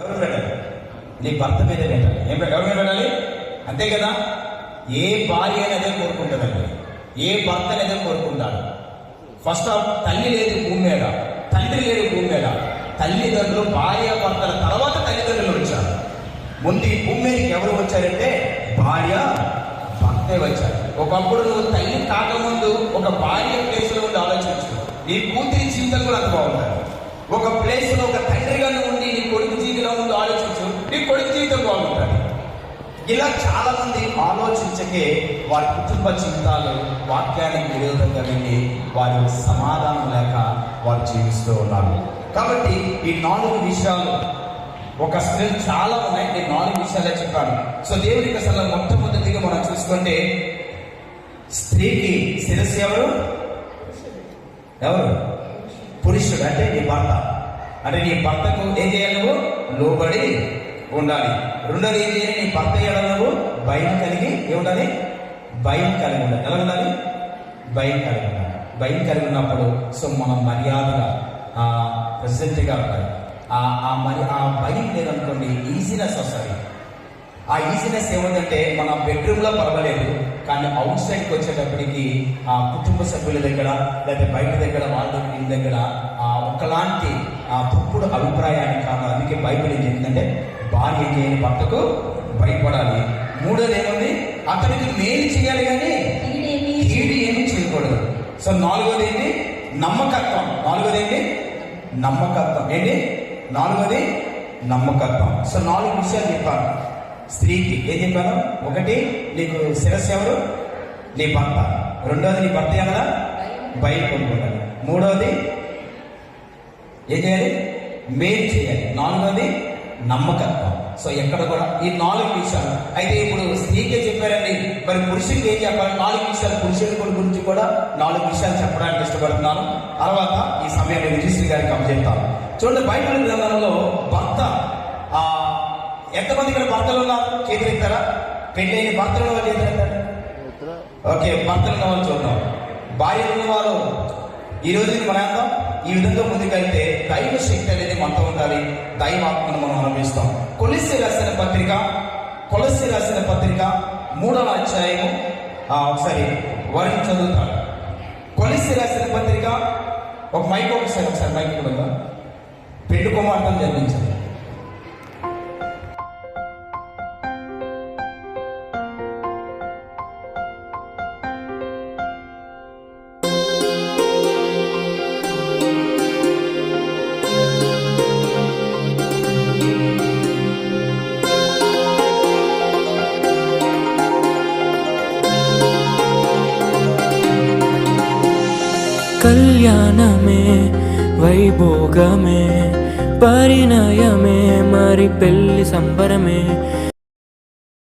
ఎవరు పెట్టాలి. నీ భర్త మీద పెట్టాలి. ఏం పెట్ట- ఎవరి మీద పెట్టాలి? అంతే కదా? ఏ భార్య అనేది కోరుకుంటుందండి. ఏ భర్త అనేది కోరుకుంటాడు. ఫస్ట్ ఆఫ్ తల్లి లేదు భూమి మీద తండ్రి లేదు భూమి మీద తల్లిదండ్రులు భార్య భర్తల తర్వాత తల్లిదండ్రులు వచ్చారు. ముందు ఈ భూమి మీదకి ఎవరు వచ్చారంటే భార్య భర్తే వచ్చారు. ఒకప్పుడు నువ్వు తల్లి కాకముందు ఒక భార్య ప్లేస్లో ఉండి ఆలోచించు నీ కూతురి జీవితం కూడా అంత బాగుంటుంది. ఒక ప్లేస్లో ఒక తండ్రిగా ఉండి నీ కొడుకు జీవితంలో ఉండి ఆలోచించు. నీ కొడుకు జీవితం బాగుంటుంది. ఇలా చాలా మంది ఆలోచించకే వారి కుటుంబ జీవితాలు వాక్యానికి విరోధంగా వెళ్ళి వారు సమాధానం లేక వారు జీవిస్తూ ఉన్నారు. కాబట్టి ఈ నాలుగు విషయాలు ఒక స్త్రీ చాలా ఉన్నాయి. నేను నాలుగు విషయాలే చెప్పాను. సో దేవునికి అసలు మొట్టమొదటిగా మనం చూసుకుంటే స్త్రీకి శిరస్సు ఎవరు? ఎవరు? భర్త అంటే నీ భర్తకు ఏం చేయాలి నువ్వు? లోబడి ఉండాలి. రెండోది ఏం చేయాలి? నీ భర్త ఏడాలి నువ్వు? భయం కలిగి ఏముండాలి? భయం కలిగి ఉండాలి. ఎలా ఉండాలి భయం కలిగి ఉండాలి. భయం కలిగి ఉన్నప్పుడు సో మనం మర్యాదగా ప్రెసెంట్గా ఉండాలి. ఆ ఆ మరి ఆ భయం లేదనుకోండి ఈజీనెస్ వస్తుంది. ఆ ఈజీనెస్ ఏముందంటే మన బెడ్రూమ్లో పర్వాలేదు కానీ అవుట్ సైడ్కి వచ్చేటప్పటికి ఆ కుటుంబ సభ్యుల దగ్గర లేదా బయట దగ్గర వాళ్ళ దగ్గర దగ్గర ఒకలాంటి ఆ తప్పుడు అభిప్రాయాన్ని కాదు. అందుకే బైబిల్ ఏం చెప్పిందంటే భార్య చేయని భర్తకు భయపడాలి. మూడోది ఏముంది? అతనికి మేలు చేయాలి కానీ కీడు ఏమీ చేయకూడదు. సో నాలుగోది ఏంటి? నమ్మకత్వం. నాలుగోది ఏంటి? నమ్మకత్వం. ఏంటి? నాలుగోది నమ్మకత్వం. సో నాలుగు విషయాలు చెప్పాను స్త్రీకి ఏం చెప్పాను? ఒకటి నీకు శిరస్సు ఎవరు? నీ భర్త. రెండోది నీ భర్త ఏమన్నా? భయం. కొనుక్కుంటాను మూడోది ఏం చేయాలి? మేలు చేయాలి. నాలుగోది నమ్మకత్వం. సో ఎక్కడ కూడా ఈ నాలుగు విషయాలు. అయితే ఇప్పుడు స్త్రీకే చెప్పారండి. మరి పురుషుడికి ఏం చెప్పాలి? నాలుగు విషయాలు. పురుషుడి గురించి కూడా నాలుగు విషయాలు చెప్పడానికి ఇష్టపడుతున్నాను. తర్వాత ఈ సమయంలో విజయశ్రీ గారికి అప్పచెప్తాను చూడండి బైబిల్ గ్రంథంలో భర్త ఆ ఎంతమంది ఇక్కడ భర్తలు ఉన్నారు? చేతులెత్తారా? పెళ్ళైన భర్తలు చేతులెత్తారా? ఓకే భర్తలు వాళ్ళు చూద్దాం. భార్య ఉన్న వారు ఈ రోజు మన అందాం ఈ విధంగా ముందుకైతే దైవ శక్తి అనేది మనతో ఉండాలి. దైవాత్మను మనం అనుభవిస్తాం. కొలిసి రాసిన పత్రిక కొలసి రాసిన పత్రిక మూడవ అధ్యాయము ఒకసారి వారిని చదువుతాను. కొలిసి రాసిన పత్రిక ఒక మైక్ ఒకసారి ఒకసారి మైక్ కూడా పెళ్ళి కుమార్తెను జన్మించింది కళ్యాణమే వైభోగమే పరిణయమే మరి పెళ్ళి సంబరమే.